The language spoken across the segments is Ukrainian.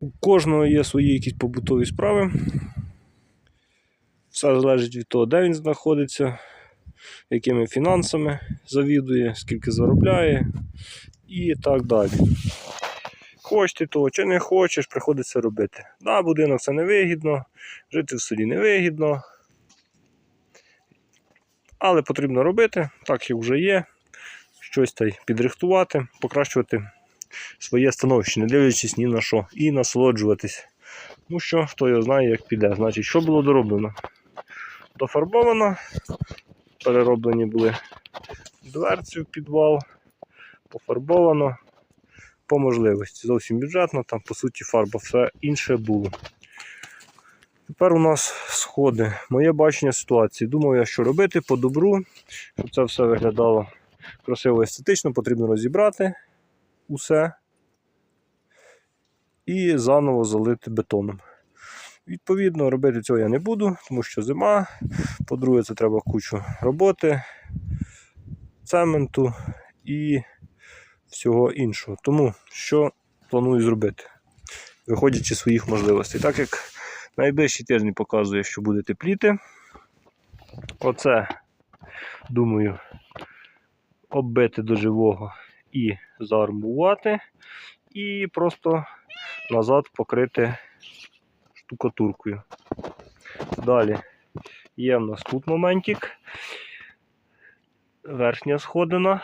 У кожного є свої якісь побутові справи. Все залежить від того, де він знаходиться, якими фінансами завідує, скільки заробляє і так далі. Хочеш ти того чи не хочеш, приходиться робити. Да, будинок це невигідно, жити в селі невигідно. Але потрібно робити, так як вже є, щось та й підрихтувати, покращувати своє становище, не дивлячись ні на що, і насолоджуватись. Тому що хто його знає, як піде. Значить, що було дороблено? Дофарбовано, перероблені були дверці в підвал, пофарбовано по можливості. Зовсім бюджетно, там по суті фарба, все інше було. Тепер у нас сходи. Моє бачення ситуації. Думав я, що робити по добру, щоб це все виглядало красиво естетично, потрібно розібрати усе і заново залити бетоном. Відповідно, робити цього я не буду, тому що зима. По-друге, це треба кучу роботи, цементу і всього іншого. Тому що планую зробити, виходячи з своїх можливостей. Так як найближчий тиждень показує, що буде тепліти. Оце, думаю, оббити до живого і заармувати, і просто назад покрити штукатуркою. Далі є в нас тут моментик. Верхня сходина.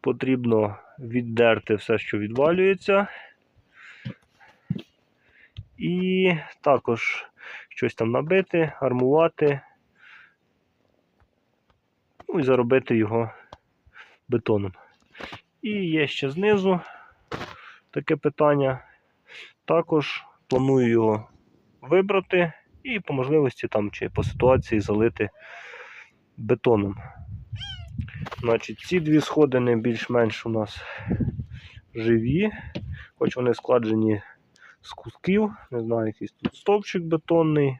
Потрібно віддерти все, що відвалюється. І також щось там набити, армувати. Ну і заробити його бетоном. І є ще знизу таке питання. Також планую його вибрати і по можливості там чи по ситуації залити бетоном. Значить, ці дві сходини більш-менш у нас живі, хоч вони складені з кусків, не знаю, якийсь тут стовпчик бетонний,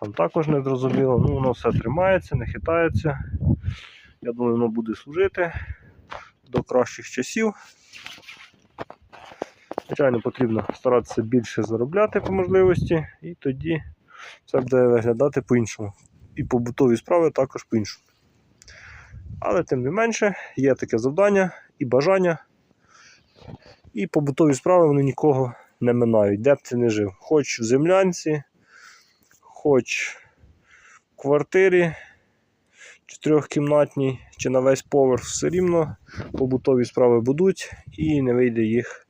там також не зрозуміло, ну воно все тримається, не хитається. Я думаю, воно буде служити до кращих часів. Звичайно, потрібно старатися більше заробляти по можливості, і тоді це буде виглядати по-іншому. І побутові справи також по-іншому. Але тим не менше, є таке завдання і бажання. І побутові справи вони нікого не минають, де б ти не жив. Хоч в землянці, хоч в квартирі чотирьохкімнатній чи на весь поверх, все рівно побутові справи будуть і не вийде їх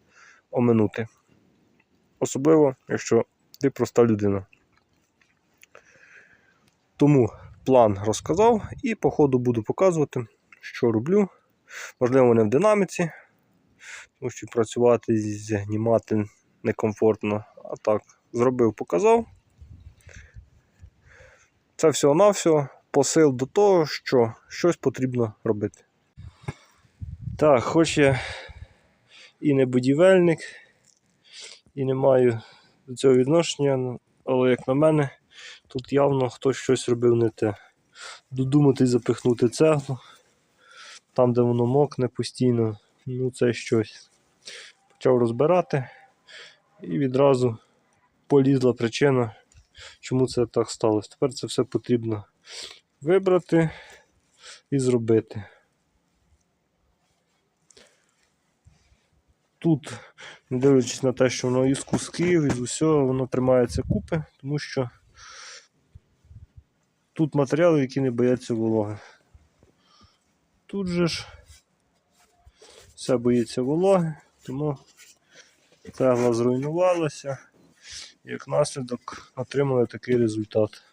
оминути. Особливо, якщо ти проста людина. Тому план розказав і по ходу буду показувати, що роблю. Можливо, не в динаміці, тому що працювати, знімати некомфортно. А так, зробив, показав. Це всього-навсього посил до того, що щось потрібно робити. Так, хоч я і не будівельник, і не маю до цього відношення, ну, але, як на мене, тут явно хтось щось робив не те. Додуматись запихнути цеглу, там, де воно мокне постійно, ну це щось. Почав розбирати і відразу полізла причина, чому це так сталося. Тепер це все потрібно вибрати і зробити. Тут, не дивлячись на те, що воно із кусків, із усього, воно тримається купи, тому що тут матеріали, які не бояться вологи. Тут же ж все боїться вологи, тому цегла зруйнувалася, і як наслідок отримали такий результат.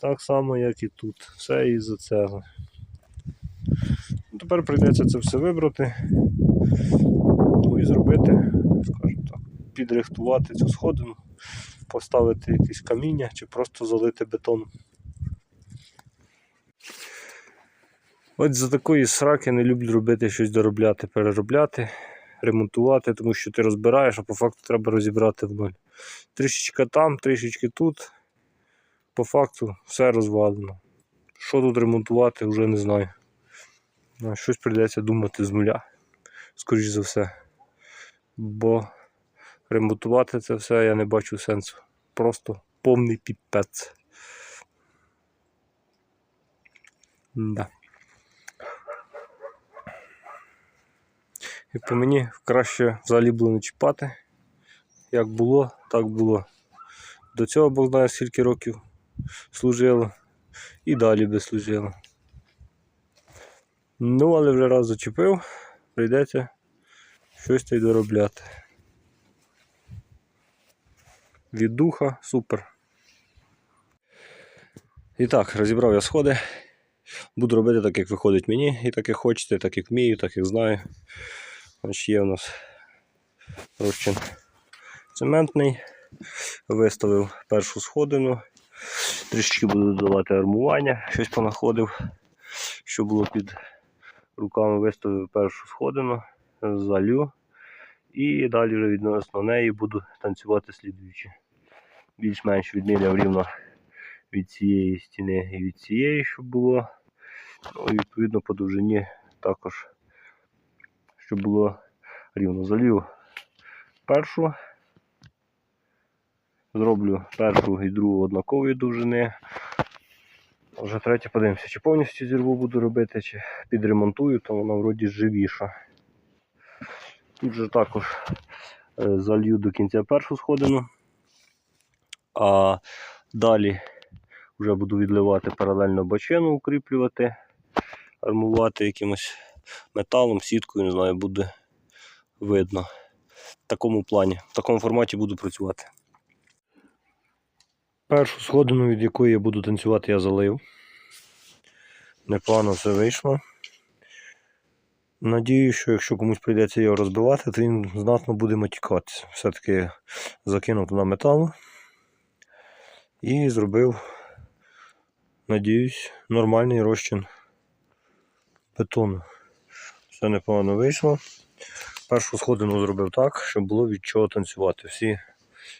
Так само, як і тут. Все із-за цегли. Ну, Тепер прийдеться це все вибрати ну, і зробити, скажімо так, підрихтувати цю сходину, поставити якесь каміння чи просто залити бетоном. От за такої сраки не люблю робити щось доробляти, переробляти, ремонтувати, тому що ти розбираєш, а по факту треба розібрати в ноль. Трішечки там, трішечки тут. По факту все розвалено. Що тут ремонтувати, вже не знаю. Ну, Щось прийдеться думати з нуля. скоріш за все. Бо ремонтувати це все я не бачу сенсу. Просто повний піпець. Да. І по мені краще взагалі було не чіпати. Як було, так було. До цього Бог знає скільки років служило. І далі би служило. Ну, але вже раз зачепив, прийдеться щось та й доробляти. Від духа супер. І так, розібрав я сходи. Буду робити так, як виходить мені, і так як хочете, так як вмію, так як знаю. Значить, є у нас розчин цементний. Виставив першу сходину. Трішки буду додавати армування, щось понаходив, що було під руками, виставив першу сходину, залю. І далі вже відносно неї буду танцювати слідуючи. Більш-менш відміряв рівно від цієї стіни і від цієї, щоб було. Ну і відповідно по довжині також, щоб було рівно. Залью першу. Зроблю першу і другу однакової довжини. Вже третє подивимося, чи повністю зірву буду робити, чи підремонтую, то вона вроді живіша. Тут же також е, залью до кінця першу сходину. А далі вже буду відливати паралельно бочину, укріплювати, армувати якимось металом, сіткою, не знаю, буде видно. В такому плані, в такому форматі буду працювати. Першу сходину, від якої я буду танцювати, я залив. Непогано все вийшло. Надію, що якщо комусь прийдеться його розбивати, то він знатно буде матікатися. Все-таки закинув туди металу і зробив, надіюсь, нормальний розчин бетону. Все непогано вийшло. Першу сходину зробив так, щоб було від чого танцювати. Всі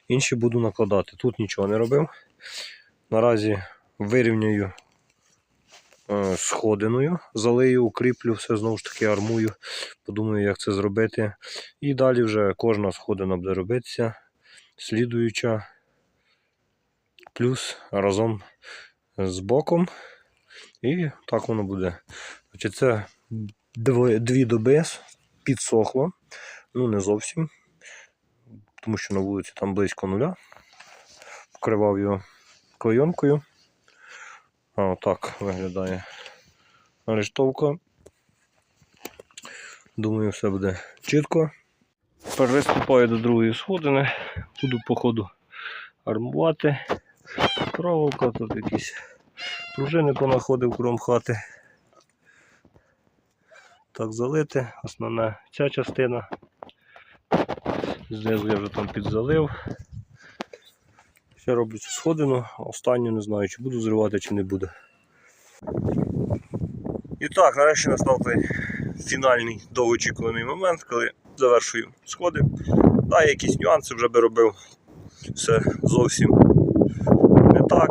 інші буду накладати. Тут нічого не робив. Наразі вирівняю е, сходиною, залию, укріплю, все знову ж таки армую. Подумаю, як це зробити. І далі вже кожна сходина буде робитися, слідуюча, плюс разом з боком. І так воно буде. Значить, Це дві доби підсохло. Ну, не зовсім. Тому що на вулиці там близько нуля. Вкривав його клейонкою. А отак виглядає арештовка. Думаю, все буде чітко. Переступаю до другої сходини. Буду по ходу армувати. Проволока, тут якісь пружини понаходив кром хати. Так залити. Основна ця частина. Знизу я вже там підзалив. Ще роблю цю сходину, останню не знаю, чи буду зривати, чи не буду. І так, нарешті настав той фінальний довгоочікуваний момент, коли завершую сходи. Да, якісь нюанси вже би робив. Все зовсім не так.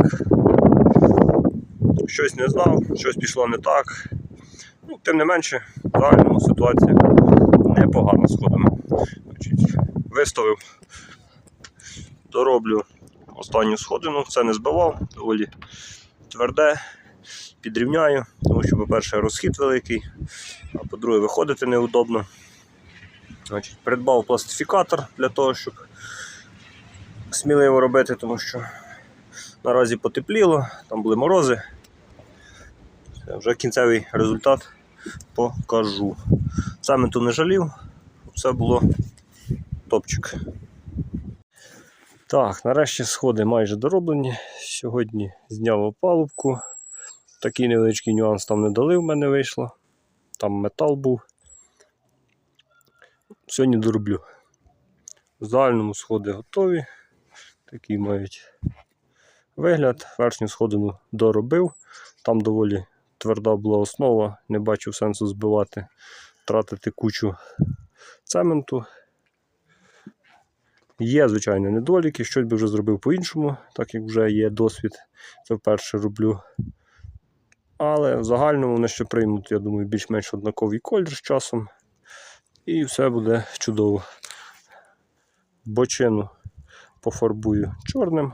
Щось не знав, щось пішло не так. Ну, тим не менше, в загальному ситуація непогана з ходами. Значить, Виставив, дороблю останню сходину, це не збивав, доволі тверде, підрівняю, тому що, по-перше, розхід великий, а по-друге, виходити неудобно. Значить, Придбав пластифікатор для того, щоб сміливо робити, тому що наразі потепліло, там були морози. Це вже кінцевий результат покажу. Цементу не жалів, все було топчик. Так, нарешті сходи майже дороблені. Сьогодні зняв опалубку. Такий невеличкий нюанс там не дали, в мене вийшло. Там метал був. Сьогодні дороблю. В загальному сходи готові. Такий мають вигляд. Верхню сходину доробив. Там доволі тверда була основа, не бачив сенсу збивати, тратити кучу цементу. Є, звичайно, недоліки, щось би вже зробив по-іншому, так як вже є досвід, це вперше роблю. Але в загальному вони ще приймуть, я думаю, більш-менш однаковий колір з часом. І все буде чудово. Бочину пофарбую чорним,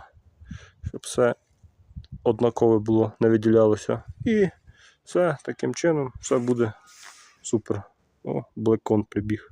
щоб все однакове було, не виділялося. І все таким чином все буде супер. О, блекон прибіг.